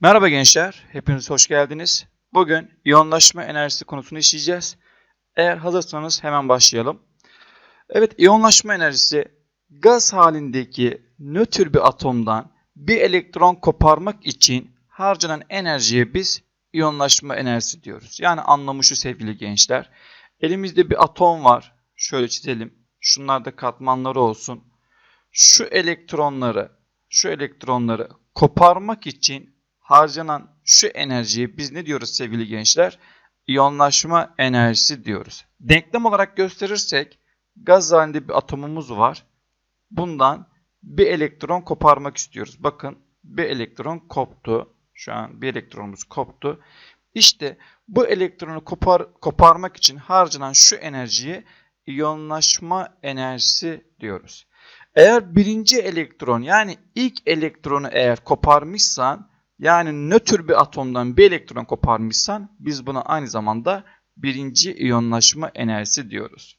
Merhaba gençler, hepiniz hoş geldiniz. Bugün iyonlaşma enerjisi konusunu işleyeceğiz. Eğer hazırsanız hemen başlayalım. Evet, iyonlaşma enerjisi gaz halindeki nötr bir atomdan bir elektron koparmak için harcanan enerjiye biz iyonlaşma enerjisi diyoruz. Yani anlamı şu sevgili gençler. Elimizde bir atom var. Şöyle çizelim. Şunlar da katmanları olsun. Şu elektronları, şu elektronları koparmak için harcanan şu enerjiye biz ne diyoruz sevgili gençler? İyonlaşma enerjisi diyoruz. Denklem olarak gösterirsek gaz halinde bir atomumuz var. Bundan bir elektron koparmak istiyoruz. Bakın bir elektron koptu. Şu an bir elektronumuz koptu. İşte bu elektronu kopar, koparmak için harcanan şu enerjiye iyonlaşma enerjisi diyoruz. Eğer birinci elektron yani ilk elektronu eğer koparmışsan yani nötr bir atomdan bir elektron koparmışsan biz buna aynı zamanda birinci iyonlaşma enerjisi diyoruz.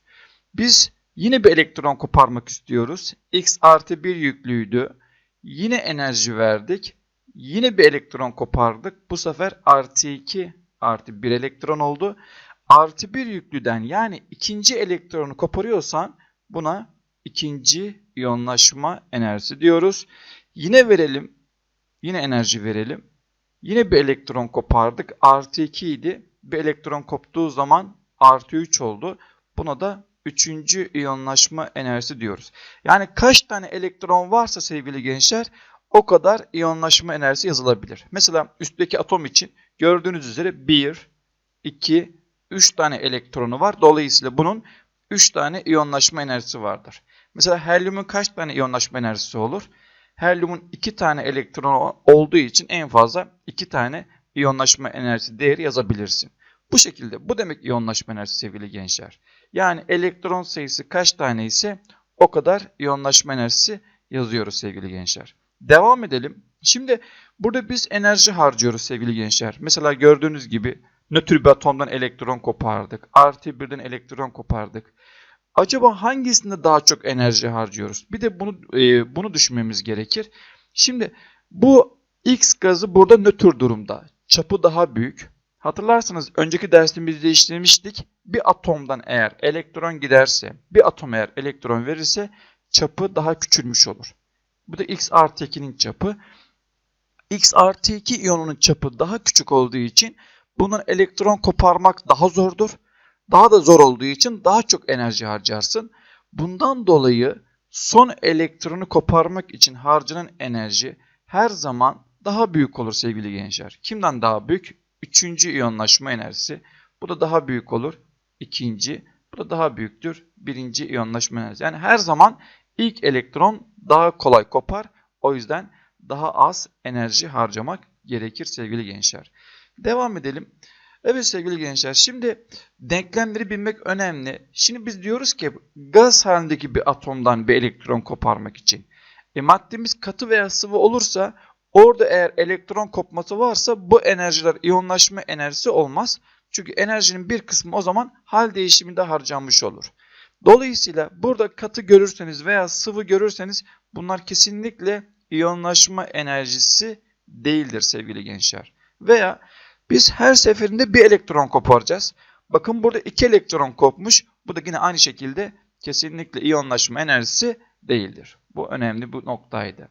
Biz yine bir elektron koparmak istiyoruz. X artı 1 yüklüydü. Yine enerji verdik. Yine bir elektron kopardık. Bu sefer artı 2 artı 1 elektron oldu. Artı 1 yüklüden yani ikinci elektronu koparıyorsan buna ikinci iyonlaşma enerjisi diyoruz. Yine verelim. Yine enerji verelim. Yine bir elektron kopardık. Artı 2 idi. Bir elektron koptuğu zaman artı 3 oldu. Buna da üçüncü iyonlaşma enerjisi diyoruz. Yani kaç tane elektron varsa sevgili gençler o kadar iyonlaşma enerjisi yazılabilir. Mesela üstteki atom için gördüğünüz üzere 1, 2, 3 tane elektronu var. Dolayısıyla bunun 3 tane iyonlaşma enerjisi vardır. Mesela helyumun kaç tane iyonlaşma enerjisi olur? Helyumun 2 tane elektronu olduğu için en fazla 2 tane iyonlaşma enerjisi değeri yazabilirsin. Bu şekilde bu demek iyonlaşma enerjisi sevgili gençler. Yani elektron sayısı kaç tane ise o kadar iyonlaşma enerjisi yazıyoruz sevgili gençler. Devam edelim. Şimdi burada biz enerji harcıyoruz sevgili gençler. Mesela gördüğünüz gibi nötr bir atomdan elektron kopardık. Artı birden elektron kopardık. Acaba hangisinde daha çok enerji harcıyoruz? Bir de bunu e, bunu düşünmemiz gerekir. Şimdi bu X gazı burada nötr durumda. Çapı daha büyük. Hatırlarsanız önceki dersimizde işlemiştik. Bir atomdan eğer elektron giderse, bir atom eğer elektron verirse çapı daha küçülmüş olur. Bu da X artı 2'nin çapı. X artı 2 iyonunun çapı daha küçük olduğu için bunun elektron koparmak daha zordur. Daha da zor olduğu için daha çok enerji harcarsın. Bundan dolayı son elektronu koparmak için harcanan enerji her zaman daha büyük olur sevgili gençler. Kimden daha büyük? Üçüncü iyonlaşma enerjisi. Bu da daha büyük olur. İkinci. Bu da daha büyüktür. Birinci iyonlaşma enerjisi. Yani her zaman ilk elektron daha kolay kopar. O yüzden daha az enerji harcamak gerekir sevgili gençler. Devam edelim. Evet sevgili gençler şimdi denklemleri bilmek önemli. Şimdi biz diyoruz ki gaz halindeki bir atomdan bir elektron koparmak için. E, maddemiz katı veya sıvı olursa orada eğer elektron kopması varsa bu enerjiler iyonlaşma enerjisi olmaz. Çünkü enerjinin bir kısmı o zaman hal değişiminde harcanmış olur. Dolayısıyla burada katı görürseniz veya sıvı görürseniz bunlar kesinlikle iyonlaşma enerjisi değildir sevgili gençler. Veya biz her seferinde bir elektron koparacağız. Bakın burada iki elektron kopmuş. Bu da yine aynı şekilde kesinlikle iyonlaşma enerjisi değildir. Bu önemli bu noktaydı.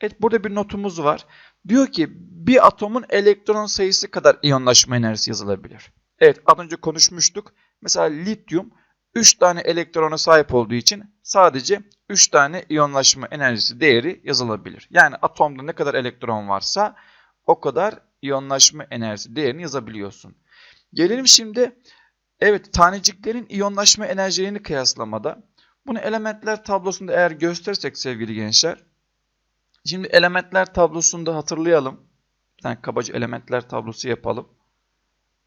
Evet burada bir notumuz var. Diyor ki bir atomun elektron sayısı kadar iyonlaşma enerjisi yazılabilir. Evet az önce konuşmuştuk. Mesela lityum 3 tane elektrona sahip olduğu için sadece 3 tane iyonlaşma enerjisi değeri yazılabilir. Yani atomda ne kadar elektron varsa o kadar iyonlaşma enerjisi değerini yazabiliyorsun. Gelelim şimdi evet taneciklerin iyonlaşma enerjilerini kıyaslamada. Bunu elementler tablosunda eğer gösterirsek sevgili gençler. Şimdi elementler tablosunda hatırlayalım. Bir tane kabaca elementler tablosu yapalım.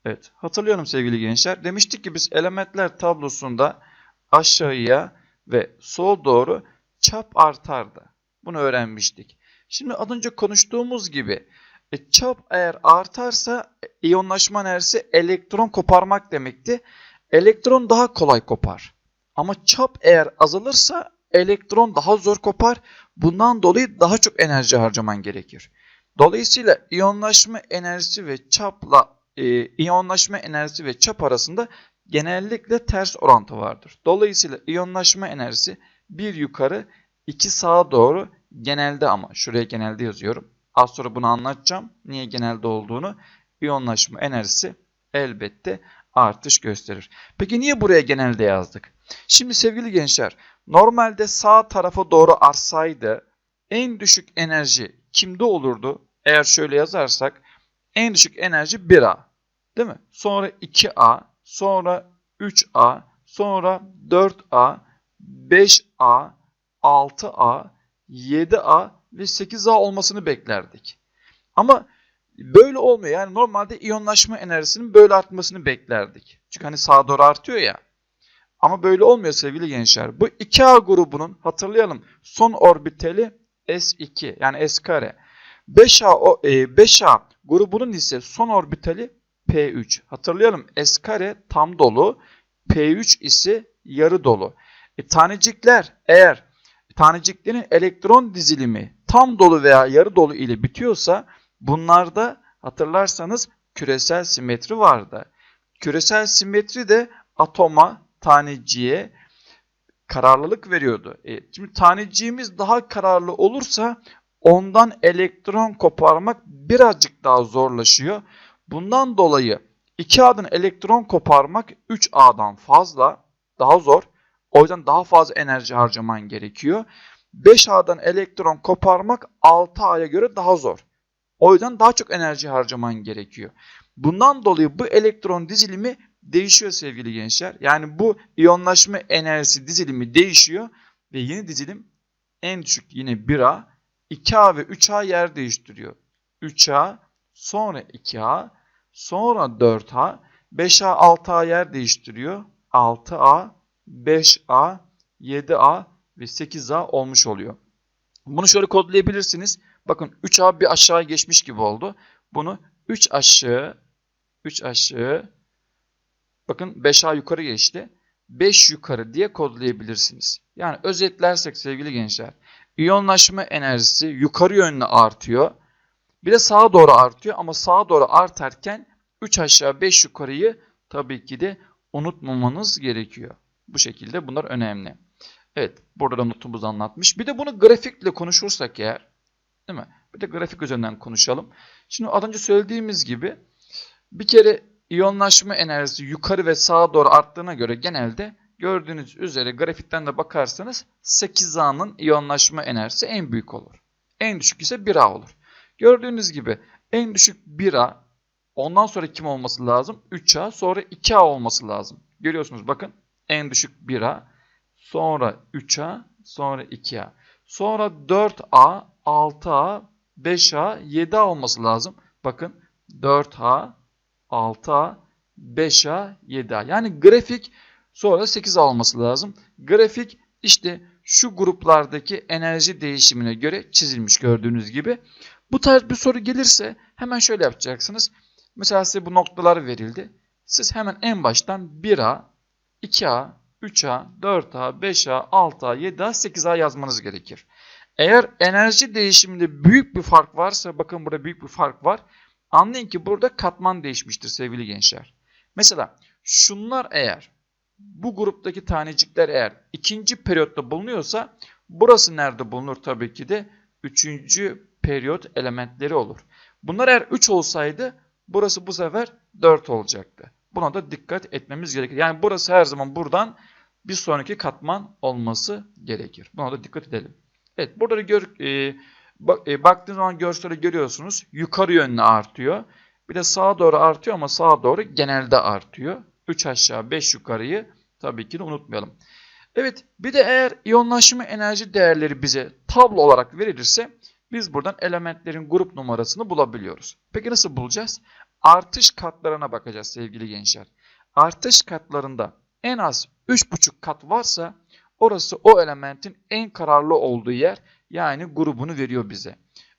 Evet hatırlıyorum sevgili gençler. Demiştik ki biz elementler tablosunda aşağıya ve sol doğru çap artardı. Bunu öğrenmiştik. Şimdi az önce konuştuğumuz gibi e, çap eğer artarsa e, iyonlaşma enerjisi elektron koparmak demekti. Elektron daha kolay kopar. Ama çap eğer azalırsa elektron daha zor kopar. Bundan dolayı daha çok enerji harcaman gerekir. Dolayısıyla iyonlaşma enerjisi ve çapla e, iyonlaşma enerjisi ve çap arasında genellikle ters orantı vardır. Dolayısıyla iyonlaşma enerjisi bir yukarı iki sağa doğru genelde ama şuraya genelde yazıyorum. Az sonra bunu anlatacağım. Niye genelde olduğunu. İyonlaşma enerjisi elbette artış gösterir. Peki niye buraya genelde yazdık? Şimdi sevgili gençler normalde sağ tarafa doğru artsaydı en düşük enerji kimde olurdu? Eğer şöyle yazarsak en düşük enerji 1A değil mi? Sonra 2A, sonra 3A, sonra 4A, 5A, 6A, 7A ve 8A olmasını beklerdik. Ama böyle olmuyor. Yani normalde iyonlaşma enerjisinin böyle artmasını beklerdik. Çünkü hani sağa doğru artıyor ya. Ama böyle olmuyor sevgili gençler. Bu 2A grubunun hatırlayalım son orbitali S2 yani S kare. 5A, o, e, 5A grubunun ise son orbitali P3. Hatırlayalım S kare tam dolu, P3 ise yarı dolu. E, tanecikler eğer taneciklerin elektron dizilimi tam dolu veya yarı dolu ile bitiyorsa bunlarda hatırlarsanız küresel simetri vardı. Küresel simetri de atoma, taneciğe kararlılık veriyordu. E, şimdi taneciğimiz daha kararlı olursa ondan elektron koparmak birazcık daha zorlaşıyor. Bundan dolayı 2A'dan elektron koparmak 3A'dan fazla, daha zor. O yüzden daha fazla enerji harcaman gerekiyor. 5A'dan elektron koparmak 6A'ya göre daha zor. O yüzden daha çok enerji harcaman gerekiyor. Bundan dolayı bu elektron dizilimi değişiyor sevgili gençler. Yani bu iyonlaşma enerjisi dizilimi değişiyor ve yeni dizilim en düşük yine 1A, 2A ve 3A yer değiştiriyor. 3A, sonra 2A, sonra 4A, 5A, 6A yer değiştiriyor. 6A, 5A, 7A ve 8A olmuş oluyor. Bunu şöyle kodlayabilirsiniz. Bakın 3A bir aşağı geçmiş gibi oldu. Bunu 3 aşağı, 3 aşağı, bakın 5A yukarı geçti. 5 yukarı diye kodlayabilirsiniz. Yani özetlersek sevgili gençler, iyonlaşma enerjisi yukarı yönlü artıyor. Bir de sağa doğru artıyor ama sağa doğru artarken 3 aşağı 5 yukarıyı tabii ki de unutmamanız gerekiyor. Bu şekilde bunlar önemli. Evet burada da notumuzu anlatmış. Bir de bunu grafikle konuşursak eğer değil mi? Bir de grafik üzerinden konuşalım. Şimdi az önce söylediğimiz gibi bir kere iyonlaşma enerjisi yukarı ve sağa doğru arttığına göre genelde gördüğünüz üzere grafikten de bakarsanız 8A'nın iyonlaşma enerjisi en büyük olur. En düşük ise 1A olur. Gördüğünüz gibi en düşük 1A ondan sonra kim olması lazım? 3A sonra 2A olması lazım. Görüyorsunuz bakın en düşük 1A sonra 3A sonra 2A sonra 4A 6A 5A 7A olması lazım. Bakın 4A 6A 5A 7A yani grafik sonra 8A olması lazım. Grafik işte şu gruplardaki enerji değişimine göre çizilmiş gördüğünüz gibi. Bu tarz bir soru gelirse hemen şöyle yapacaksınız. Mesela size bu noktalar verildi. Siz hemen en baştan 1A, 2A, 3A, 4A, 5A, 6A, 7A, 8A yazmanız gerekir. Eğer enerji değişiminde büyük bir fark varsa, bakın burada büyük bir fark var. Anlayın ki burada katman değişmiştir sevgili gençler. Mesela şunlar eğer, bu gruptaki tanecikler eğer ikinci periyotta bulunuyorsa, burası nerede bulunur tabii ki de? Üçüncü periyot elementleri olur. Bunlar eğer 3 olsaydı, burası bu sefer 4 olacaktı. Buna da dikkat etmemiz gerekir. Yani burası her zaman buradan bir sonraki katman olması gerekir. Buna da dikkat edelim. Evet burada gör, e, e, baktığınız zaman görseli görüyorsunuz. Yukarı yönlü artıyor. Bir de sağa doğru artıyor ama sağa doğru genelde artıyor. 3 aşağı 5 yukarıyı tabii ki de unutmayalım. Evet bir de eğer iyonlaşma enerji değerleri bize tablo olarak verilirse biz buradan elementlerin grup numarasını bulabiliyoruz. Peki nasıl bulacağız? Artış katlarına bakacağız sevgili gençler. Artış katlarında en az 3,5 kat varsa orası o elementin en kararlı olduğu yer yani grubunu veriyor bize.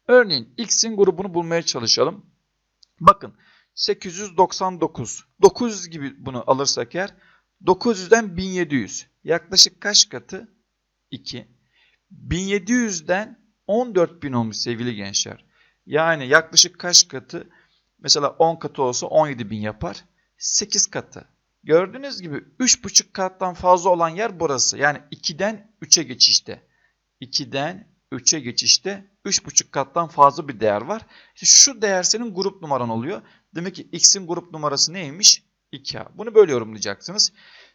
Örneğin x'in grubunu bulmaya çalışalım. Bakın 899, 900 gibi bunu alırsak eğer 900'den 1700 yaklaşık kaç katı? 2. 1700'den 14.000 olmuş sevgili gençler. Yani yaklaşık kaç katı? Mesela 10 katı olsa 17.000 yapar. 8 katı. Gördüğünüz gibi 3,5 kattan fazla olan yer burası. Yani 2'den 3'e geçişte. 2'den 3'e geçişte 3,5 kattan fazla bir değer var. İşte şu değer senin grup numaran oluyor. Demek ki x'in grup numarası neymiş? 2a. Bunu böyle yorumlayacaksınız.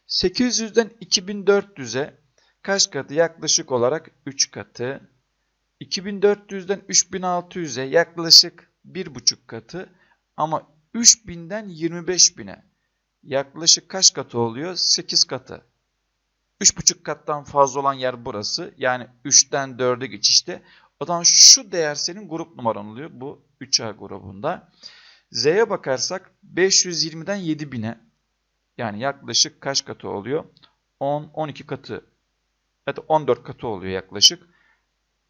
800'den 2400'e kaç katı? Yaklaşık olarak 3 katı. 2400'den 3600'e yaklaşık 1,5 katı. Ama 3000'den 25.000'e yaklaşık kaç katı oluyor? 8 katı. 3,5 kattan fazla olan yer burası. Yani 3'ten 4'e geçişte. O zaman şu değer senin grup numaran oluyor. Bu 3A grubunda. Z'ye bakarsak 520'den 7000'e yani yaklaşık kaç katı oluyor? 10, 12 katı. Evet 14 katı oluyor yaklaşık.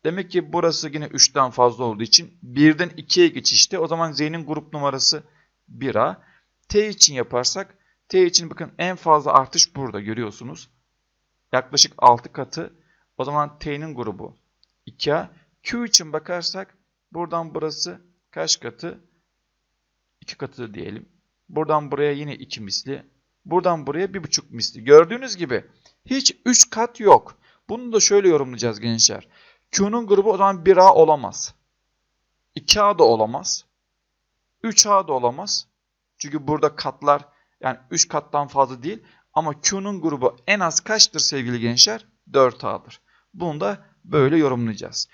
Demek ki burası yine 3'ten fazla olduğu için 1'den 2'ye geçişte. O zaman Z'nin grup numarası 1A. T için yaparsak T için bakın en fazla artış burada görüyorsunuz. Yaklaşık 6 katı. O zaman T'nin grubu 2A. Q için bakarsak buradan burası kaç katı? 2 katı diyelim. Buradan buraya yine 2 misli. Buradan buraya 1,5 misli. Gördüğünüz gibi hiç 3 kat yok. Bunu da şöyle yorumlayacağız gençler. Q'nun grubu o zaman 1A olamaz. 2A da olamaz. 3A da olamaz. Çünkü burada katlar yani 3 kattan fazla değil. Ama Q'nun grubu en az kaçtır sevgili gençler? 4A'dır. Bunu da böyle yorumlayacağız.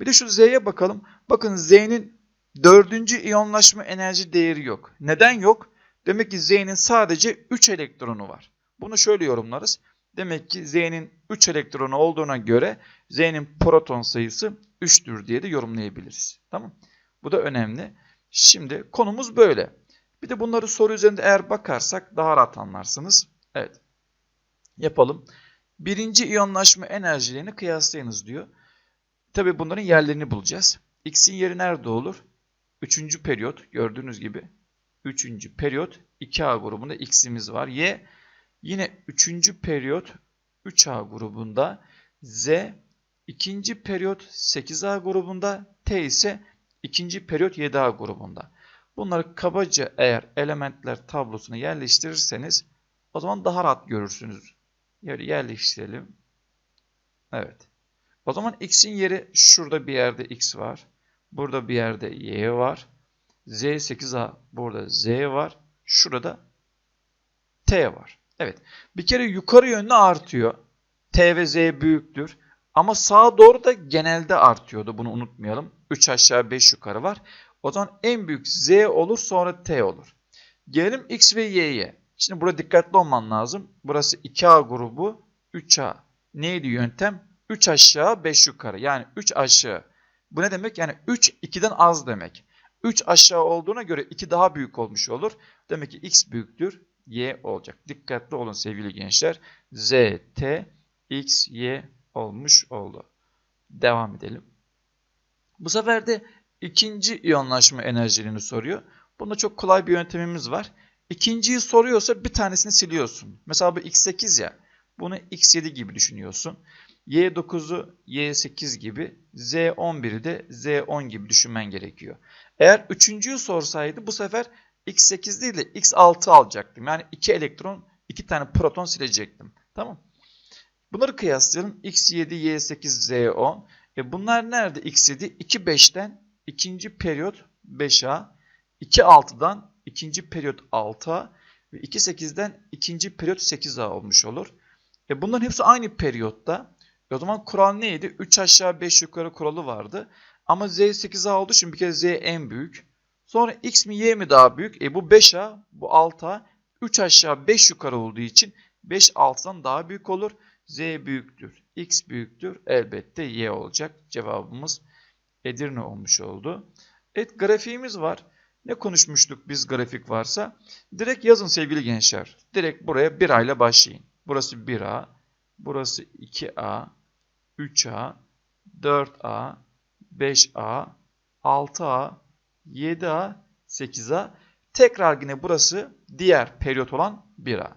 Bir de şu Z'ye bakalım. Bakın Z'nin dördüncü iyonlaşma enerji değeri yok. Neden yok? Demek ki Z'nin sadece 3 elektronu var. Bunu şöyle yorumlarız. Demek ki Z'nin 3 elektronu olduğuna göre Z'nin proton sayısı 3'tür diye de yorumlayabiliriz. Tamam Bu da önemli. Şimdi konumuz böyle. Bir de bunları soru üzerinde eğer bakarsak daha rahat anlarsınız. Evet. Yapalım. Birinci iyonlaşma enerjilerini kıyaslayınız diyor. Tabi bunların yerlerini bulacağız. X'in yeri nerede olur? Üçüncü periyot gördüğünüz gibi. Üçüncü periyot 2A grubunda X'imiz var. Y yine üçüncü periyot 3A grubunda. Z ikinci periyot 8A grubunda. T ise ikinci periyot 7A grubunda. Bunları kabaca eğer elementler tablosuna yerleştirirseniz o zaman daha rahat görürsünüz. Yeri yerleştirelim. Evet. O zaman x'in yeri şurada bir yerde x var. Burada bir yerde y var. Z 8a burada z var. Şurada t var. Evet. Bir kere yukarı yönlü artıyor. T ve z büyüktür. Ama sağa doğru da genelde artıyordu. Bunu unutmayalım. 3 aşağı 5 yukarı var. O zaman en büyük z olur sonra t olur. Gelelim x ve y'ye. Şimdi burada dikkatli olman lazım. Burası 2A grubu 3A. Neydi yöntem? 3 aşağı 5 yukarı. Yani 3 aşağı. Bu ne demek? Yani 3 2'den az demek. 3 aşağı olduğuna göre 2 daha büyük olmuş olur. Demek ki x büyüktür. Y olacak. Dikkatli olun sevgili gençler. Z, T, X, Y olmuş oldu. Devam edelim. Bu sefer de ikinci iyonlaşma enerjilerini soruyor. Bunda çok kolay bir yöntemimiz var. İkinciyi soruyorsa bir tanesini siliyorsun. Mesela bu x8 ya. Bunu x7 gibi düşünüyorsun. y9'u y8 gibi, z11'i de z10 gibi düşünmen gerekiyor. Eğer üçüncüyü sorsaydı bu sefer x8 değil de x6 alacaktım. Yani iki elektron, iki tane proton silecektim. Tamam. Bunları kıyaslayalım. x7, y8, z10. E bunlar nerede x7? 2 5'ten ikinci periyot 5a, 2 6'dan ikinci periyot 6A ve 2 8'den ikinci periyot 8A olmuş olur. E bunların hepsi aynı periyotta. E o zaman kural neydi? 3 aşağı 5 yukarı kuralı vardı. Ama Z 8A olduğu için bir kere Z en büyük. Sonra X mi Y mi daha büyük? E bu 5A, bu 6A. 3 aşağı 5 yukarı olduğu için 5 6'dan daha büyük olur. Z büyüktür. X büyüktür. Elbette Y olacak. Cevabımız Edirne olmuş oldu. Evet grafiğimiz var. Ne konuşmuştuk biz grafik varsa? Direkt yazın sevgili gençler. Direkt buraya 1 A ile başlayın. Burası 1A, burası 2A, 3A, 4A, 5A, 6A, 7A, 8A. Tekrar yine burası diğer periyot olan 1A.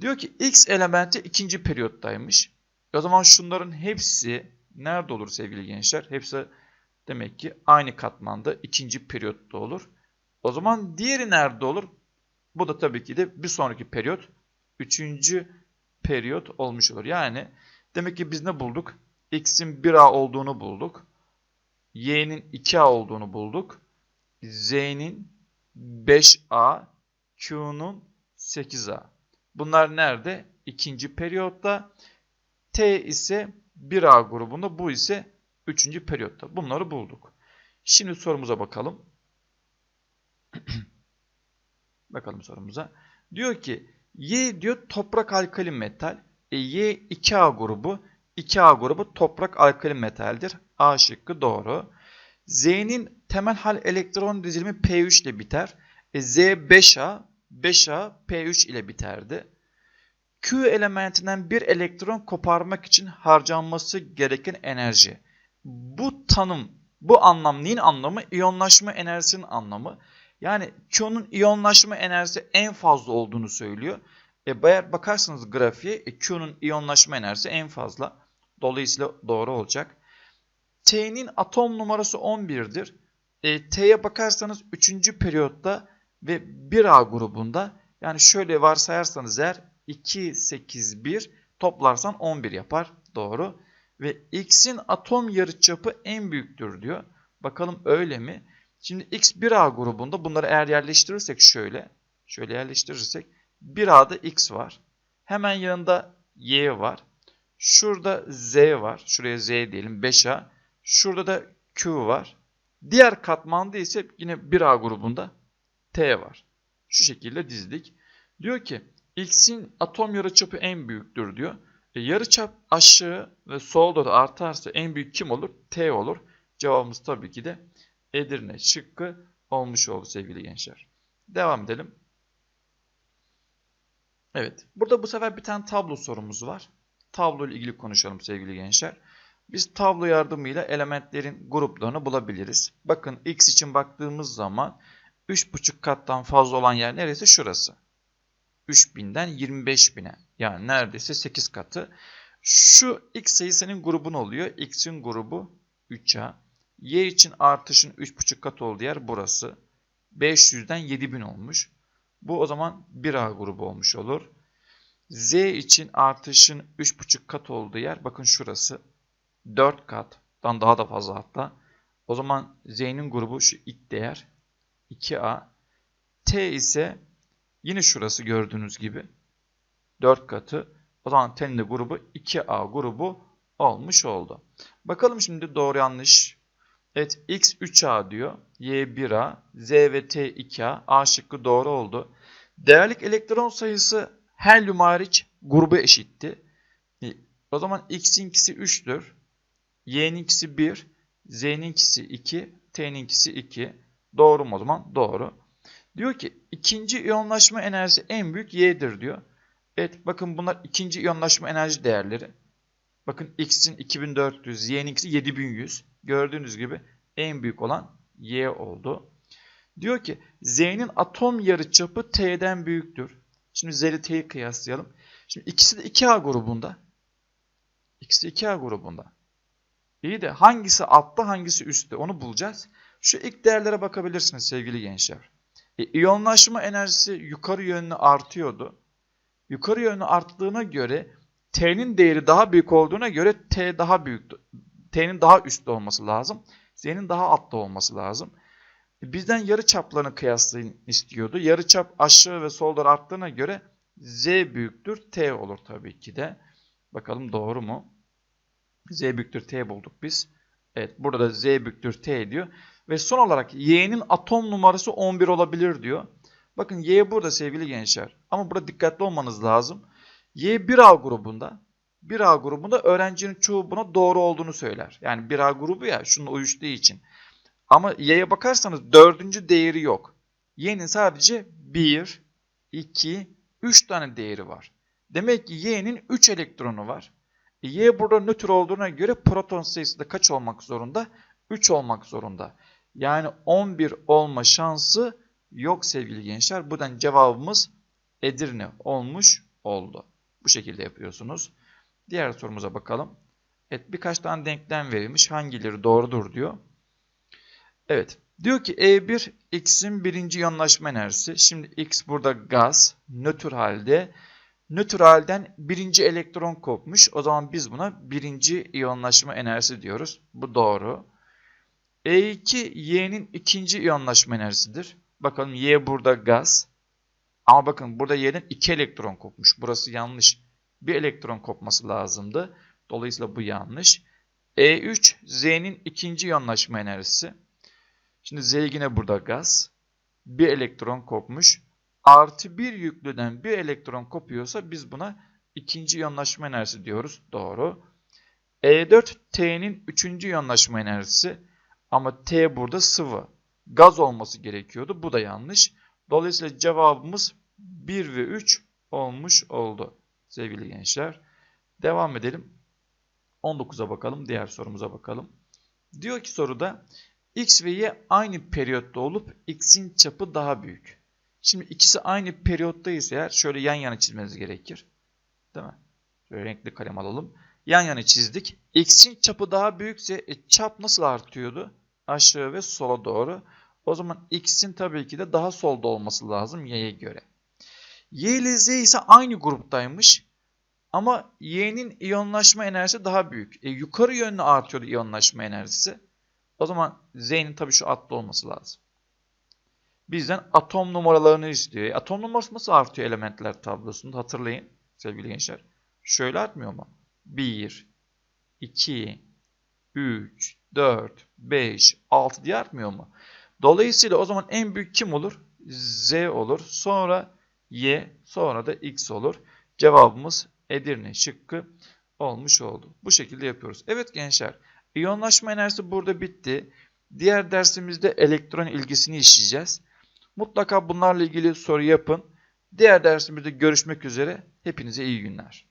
Diyor ki X elementi ikinci periyottaymış. O zaman şunların hepsi nerede olur sevgili gençler? Hepsi Demek ki aynı katmanda ikinci periyotta olur. O zaman diğeri nerede olur? Bu da tabii ki de bir sonraki periyot üçüncü periyot olmuş olur. Yani demek ki biz ne bulduk? X'in 1A olduğunu bulduk. Y'nin 2A olduğunu bulduk. Z'nin 5A, Q'nun 8A. Bunlar nerede? İkinci periyotta. T ise 1A grubunda, bu ise 3. periyotta. Bunları bulduk. Şimdi sorumuza bakalım. bakalım sorumuza. Diyor ki Y diyor toprak alkali metal. E, y 2A grubu. 2A grubu toprak alkali metaldir. A şıkkı doğru. Z'nin temel hal elektron dizilimi P3 ile biter. E, Z 5A, 5A P3 ile biterdi. Q elementinden bir elektron koparmak için harcanması gereken enerji. Bu tanım, bu anlam neyin anlamı? İyonlaşma enerjisinin anlamı. Yani Q'nun iyonlaşma enerjisi en fazla olduğunu söylüyor. E, eğer bakarsanız grafiğe e, Q'nun iyonlaşma enerjisi en fazla. Dolayısıyla doğru olacak. T'nin atom numarası 11'dir. E, T'ye bakarsanız 3. periyotta ve 1A grubunda yani şöyle varsayarsanız eğer 2, 8, 1 toplarsan 11 yapar. Doğru. Ve X'in atom yarıçapı en büyüktür diyor. Bakalım öyle mi? Şimdi X 1A grubunda bunları eğer yerleştirirsek şöyle. Şöyle yerleştirirsek 1A'da X var. Hemen yanında Y var. Şurada Z var. Şuraya Z diyelim 5A. Şurada da Q var. Diğer katmanda ise yine 1A grubunda T var. Şu şekilde dizdik. Diyor ki X'in atom yarıçapı en büyüktür diyor. E, yarıçap aşağı ve solda da artarsa en büyük kim olur? T olur. Cevabımız tabii ki de Edirne şıkkı olmuş oldu sevgili gençler. Devam edelim. Evet. Burada bu sefer bir tane tablo sorumuz var. Tablo ile ilgili konuşalım sevgili gençler. Biz tablo yardımıyla elementlerin gruplarını bulabiliriz. Bakın x için baktığımız zaman 3,5 kattan fazla olan yer neresi? Şurası. 3000'den 25.000'e. Yani neredeyse 8 katı. Şu x sayısının grubun oluyor. x'in grubu 3a. y için artışın 3,5 kat olduğu yer burası. 500'den 7000 olmuş. Bu o zaman 1A grubu olmuş olur. Z için artışın 3,5 kat olduğu yer bakın şurası. 4 kattan daha da fazla hatta. O zaman Z'nin grubu şu ilk değer 2A. T ise yine şurası gördüğünüz gibi 4 katı. O zaman T'nin de grubu 2A grubu olmuş oldu. Bakalım şimdi doğru yanlış. Evet X 3A diyor. Y 1A. Z ve T 2A. A şıkkı doğru oldu. Değerlik elektron sayısı helyum hariç grubu eşitti. E, o zaman X'inkisi 3'tür. Y'ninkisi 1. Z'ninkisi 2. T'ninkisi 2. Doğru mu o zaman? Doğru. Diyor ki ikinci iyonlaşma enerjisi en büyük Y'dir diyor. Evet bakın bunlar ikinci iyonlaşma enerji değerleri. Bakın X'in 2400, Y'ninkisi 7100. Gördüğünüz gibi en büyük olan Y oldu. Diyor ki Z'nin atom yarıçapı T'den büyüktür. Şimdi Z ile T'yi kıyaslayalım. Şimdi ikisi de 2A grubunda. İkisi de 2A grubunda. İyi de hangisi altta hangisi üstte onu bulacağız. Şu ilk değerlere bakabilirsiniz sevgili gençler. E, iyonlaşma enerjisi yukarı yönlü artıyordu. Yukarı yönlü arttığına göre T'nin değeri daha büyük olduğuna göre T daha büyük. T'nin daha üstte olması lazım. Z'nin daha altta olması lazım. Bizden yarı çaplarını kıyaslayın istiyordu. Yarı çap aşağı ve soldan arttığına göre Z büyüktür T olur tabii ki de. Bakalım doğru mu? Z büyüktür T bulduk biz. Evet burada da Z büyüktür T diyor. Ve son olarak Y'nin atom numarası 11 olabilir diyor. Bakın Y burada sevgili gençler. Ama burada dikkatli olmanız lazım. Y 1A grubunda. 1A grubunda öğrencinin çoğu buna doğru olduğunu söyler. Yani 1A grubu ya şununla uyuştuğu için. Ama y'ye bakarsanız dördüncü değeri yok. y'nin sadece 1, 2, 3 tane değeri var. Demek ki y'nin 3 elektronu var. Y burada nötr olduğuna göre proton sayısı da kaç olmak zorunda? 3 olmak zorunda. Yani 11 olma şansı yok sevgili gençler. Buradan cevabımız Edirne olmuş oldu. Bu şekilde yapıyorsunuz. Diğer sorumuza bakalım. Evet birkaç tane denklem verilmiş. Hangileri doğrudur diyor. Evet. Diyor ki E1 X'in birinci iyonlaşma enerjisi. Şimdi X burada gaz, nötr halde. Nötr halden birinci elektron kopmuş. O zaman biz buna birinci iyonlaşma enerjisi diyoruz. Bu doğru. E2 Y'nin ikinci iyonlaşma enerjisidir. Bakalım Y burada gaz. Ama bakın burada Y'den iki elektron kopmuş. Burası yanlış. Bir elektron kopması lazımdı. Dolayısıyla bu yanlış. E3 Z'nin ikinci iyonlaşma enerjisi. Şimdi Z yine burada gaz. Bir elektron kopmuş. Artı bir yüklüden bir elektron kopuyorsa biz buna ikinci iyonlaşma enerjisi diyoruz. Doğru. E4 T'nin üçüncü iyonlaşma enerjisi. Ama T burada sıvı. Gaz olması gerekiyordu. Bu da yanlış. Dolayısıyla cevabımız 1 ve 3 olmuş oldu. Sevgili gençler. Devam edelim. 19'a bakalım. Diğer sorumuza bakalım. Diyor ki soruda X ve Y aynı periyotta olup X'in çapı daha büyük. Şimdi ikisi aynı periyottaysa eğer şöyle yan yana çizmeniz gerekir. Değil mi? Şöyle renkli kalem alalım. Yan yana çizdik. X'in çapı daha büyükse e, çap nasıl artıyordu? Aşağı ve sola doğru. O zaman X'in tabii ki de daha solda olması lazım Y'ye göre. Y ile Z ise aynı gruptaymış. Ama Y'nin iyonlaşma enerjisi daha büyük. E, yukarı yönlü artıyordu iyonlaşma enerjisi. O zaman Z'nin tabii şu altta olması lazım. Bizden atom numaralarını istiyor. E, atom numarası nasıl artıyor elementler tablosunda hatırlayın sevgili gençler. Şöyle artmıyor mu? 1, 2, 3, 4, 5, 6 diye artmıyor mu? Dolayısıyla o zaman en büyük kim olur? Z olur. Sonra Y, sonra da X olur. Cevabımız Edirne şıkkı olmuş oldu. Bu şekilde yapıyoruz. Evet gençler, iyonlaşma enerjisi burada bitti. Diğer dersimizde elektron ilgisini işleyeceğiz. Mutlaka bunlarla ilgili soru yapın. Diğer dersimizde görüşmek üzere. Hepinize iyi günler.